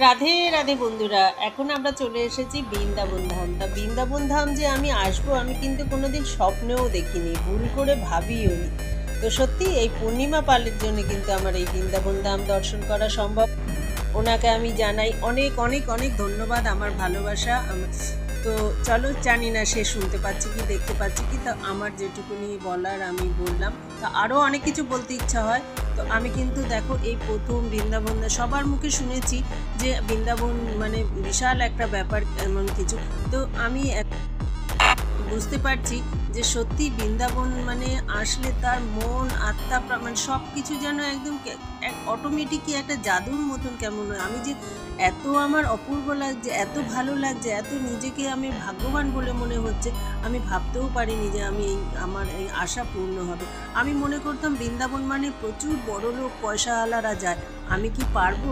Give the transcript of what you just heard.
রাধে রাধে বন্ধুরা, এখন আমরা চলে এসেছি বৃন্দাবন ধাম তা বৃন্দাবন ধাম যে আমি আসব, আমি কিন্তু কোনোদিন স্বপ্নেও দেখিনি, ভুল করে ভাবিও নি। তো সত্যি, এই পূর্ণিমা পালের জন্য কিন্তু আমার এই বৃন্দাবন ধাম দর্শন করা সম্ভব। ওনাকে আমি জানাই অনেক অনেক অনেক ধন্যবাদ, আমার ভালোবাসা তো চলো জানি না, সে শুনতে পাচ্ছি কি, দেখতে পাচ্ছি কি। তা আমার যেটুকুনি বলার আমি বললাম। তা আরও অনেক কিছু বলতে ইচ্ছা হয়। তো আমি কিন্তু দেখো, এই প্রথম বৃন্দাবন, সবার মুখে শুনেছি যে বৃন্দাবন মানে বিশাল একটা ব্যাপার, এমন কিছু। তো আমি বুঝতে পারছি যে সত্যি বৃন্দাবন মানে আসলে তার মন, আত্মা মানে সব কিছু যেন একদম এক অটোমেটিকই একটা জাদুর মতন কেমন হয়। আমি যে এত আমার অপূর্ব লাগছে, এত ভালো লাগছে, এত নিজেকে আমি ভাগ্যবান বলে মনে হচ্ছে, আমি ভাবতেও পারিনি যে আমি এই আমার এই আশা পূর্ণ হবে। আমি মনে করতাম বৃন্দাবন মানে প্রচুর বড় লোক পয়সাওয়ালারা যায়। আমি কি পারব?